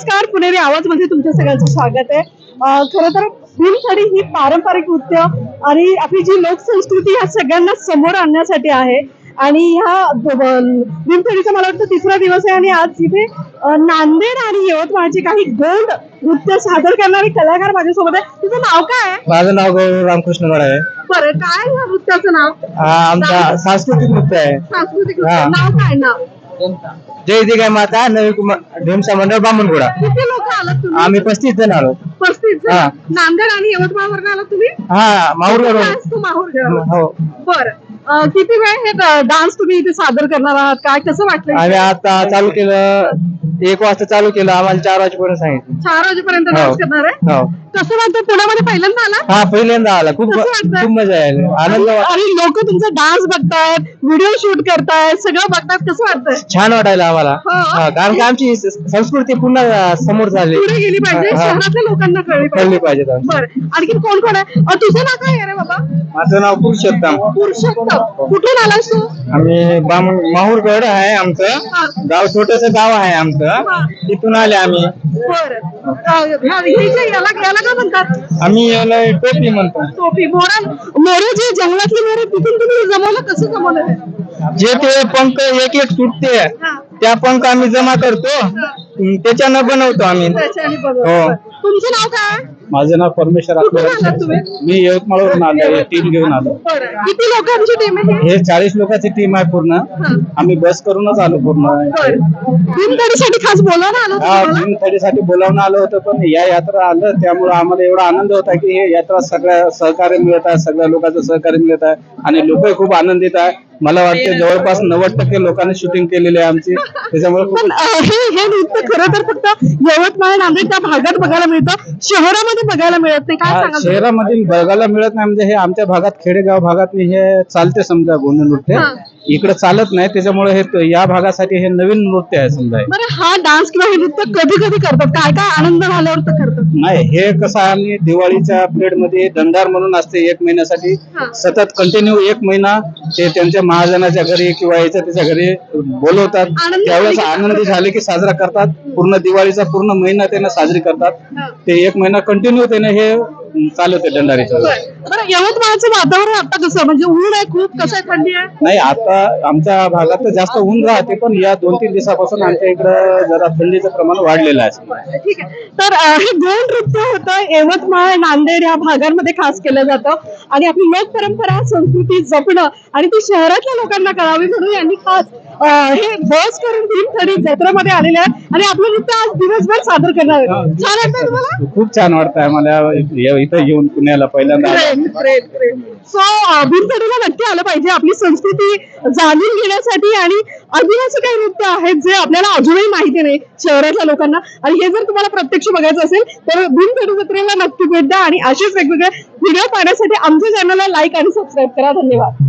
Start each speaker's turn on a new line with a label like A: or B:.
A: नमस्कार. पुणेरी आवाजमध्ये तुमच्या सगळ्यांचं स्वागत आहे. खरं तर भीमथडी ही पारंपरिक नृत्य आणि आपली जी लोकसंस्कृती ह्या सगळ्यांना समोर आणण्यासाठी आहे. आणि ह्या भीमथडीचा मला वाटतं तिसरा दिवस आहे आणि आज इथे नांदेड आणि यवतमाळचे काही गोल्ड नृत्य सादर करणारे कलाकार माझ्यासोबत आहे तुझं नाव काय आहे?
B: माझं नाव गौरव रामकृष्ण गड आहे.
A: बरं काय ह्या नृत्याचं नाव?
B: आमचा सांस्कृतिक नृत्य आहे.
A: सांस्कृतिक. नृत्य. नाव काय नाव?
B: जय जय माता नवी कुमार ढेमसा मंडळ बामणगुडा
A: किती लोक आलात तुम्ही?
B: आम्ही पस्तीस जण आलो.
A: पस्तीस जण.
B: हा.
A: नांदेड आणि यवतमाळ वरून आलात तुम्ही?
B: हा
A: तू माहूर
B: हो.
A: बर. किती वेळ हे डान्स तुम्ही इथे सादर करणार आहात? काय कसं वाटलं
B: आम्ही आता चालू केलं एक वाजता चालू केलं आम्हाला चार वाजेपर्यंत सांगितलं.
A: चार वाजेपर्यंत
B: हो.
A: डान्स करणार आहे?
B: हो.
A: कसं वाटतं पुण्यामध्ये पहिल्यांदा आला
B: हा पहिल्यांदा आला. खूप
A: कसं?
B: खूप मजा आली आनंद वाट-
A: आणि लोक तुमचा डान्स बघतायत व्हिडिओ शूट करतायत सगळं बघतायत कसं वाटतंय?
B: छान वाटायला आम्हाला.
A: हो.
B: हा, कारण की आमची स- संस्कृती पुन्हा समोर झाली.
A: पुढे गेली पाहिजे.
B: हा.
A: शहरातल्या लोकांना कळली
B: कळली
A: पाहिजे. बर. आणखी कोण कोण आहे? अ, तुझं नाव काय आहे रे बाबा?
B: माझं नाव पुरुषोत्तम.
A: पुरुषोत्तम. कुठून आलास तू?
B: आम्ही माहूरगड आहे आमचं. गाव छोटस गाव आहे आमचं. तिथून आले आम्ही.
A: बर. याला याला काय म्हणतात?
B: आम्ही याला टोपी म्हणतो.
A: टोपी मोरा मोरे जे जंगलातले मोरे तिथून तुम्ही जमवलं कसं जमवलं? ते?
B: जे ते पंख एक एक सुटते
A: हा.
B: त्या पंख आम्ही जमा करतो. त्याच्यानं बनवतो आम्ही.
A: त्याच्याने
B: हो.
A: तुमचं नाव काय?
B: माझं नाव परमेश्वर
A: कुठून आलात तुम्ही?
B: मी यवतमाळवरून आलो टीम घेऊन आलो.
A: बरं. किती लोकांची टीम आहे ही?
B: चाळीस लोकांची टीम आहे पूर्ण.
A: हा.
B: आम्ही बस करूनच आलो पूर्ण.
A: भीमथडीसाठी खास बोलावं आलो
B: हा
A: तुम्हाला?
B: भीमथडीसाठी बोलावून आलो होतं पण या यात्रा आलं त्यामुळे आम्हाला एवढा आनंद होता की हे यात्रा सगळ्या सहकार्य मिळत आहे सगळ्या लोकांचं सहकार्य मिळत आहे आणि लोक खूप आनंदित आहे. मला वाटतं जवळपास नव्वद टक्के लोकांनी शूटिंग केलेली आहे आमची. त्याच्यामुळे खूप
A: पण अं, हे हे नृत्य खरं तर फक्त यवतमाळ नांदेड त्या भागात बघायला मिळतं. शहरामध्ये बघायला मिळत नाही. काय
B: हा,
A: सांगाल तुम्ही?
B: शहरामधील बघायला मिळत नाही. म्हणजे हे आमच्या भागात खेडेगाव भागात हे चालते समजा गोंड नृत्य.
A: हा.
B: इकडे चालत नाही त्याच्यामुळे हे या भागासाठी हे नवीन नृत्य आहे समजा हे.
A: बरं हा डान्स किंवा हे नृत्य कधी कधी करतात काय काय आनंद झाल्यावर तर करतात
B: नाही हे कसं आम्ही दिवाळीच्या पिरियडमध्ये दंडार म्हणून असते एक महिन्यासाठी
A: हा.
B: सतत कंटिन्यू एक महिना ते त्यांच्या महाजनाच्या घरी किंवा याच्या त्याच्या घरी बोलवतात
A: आनंदी
B: त्यावेळेस
A: झाले की
B: आनंदी झाले की साजरा करतात पूर्ण दिवाळीचा पूर्ण महिना त्यांना साजरी करतात
A: हा.
B: ते एक महिना कंटिन्यू त्याने हे दंडारीचं
A: बरं. बरं, यवतमाळचं वातावरण आता कसं? म्हणजे ऊन आहे खूप. कसं आहे थंडी आहे?
B: नाही आता आमच्या भागात तर जास्त ऊन राहते पण या दोन तीन दिवसापासून आमच्या इकडं जरा थंडीचं प्रमाण वाढलेलं आहे.
A: ठीक आहे. तर अं, हे गोंड नृत्य होतं यवतमाळ नांदेड या भागांमध्ये खास केलं जातं. आणि आपली लोक परंपरा संस्कृती जपणं आणि ती शहरातल्या लोकांना कळावी म्हणून यांनी खास हे बस करून भीमथडी जत्रेमध्ये आलेले आहेत आणि आपलं नृत्य आज दिवसभर सादर करणार आहेत. छान वाटतंय तुम्हाला?
B: खूप छान वाटतंय मला इथं येऊन पुण्याला पहिल्यांदा.
A: सो भीमथडीला नक्की आलं पाहिजे आपली संस्कृती जाणून घेण्यासाठी आणि अजून असं काही नृत्य आहेत जे आपल्याला अजूनही माहिती नाही शहरातल्या लोकांना. आणि हे जर तुम्हाला प्रत्यक्ष बघायचं असेल तर भीमथडी जत्रेला नक्की भेट द्या आणि असेच वेगवेगळे व्हिडिओ पाहण्यासाठी आमच्या चॅनलला लाईक आणि सबस्क्राईब करा. धन्यवाद.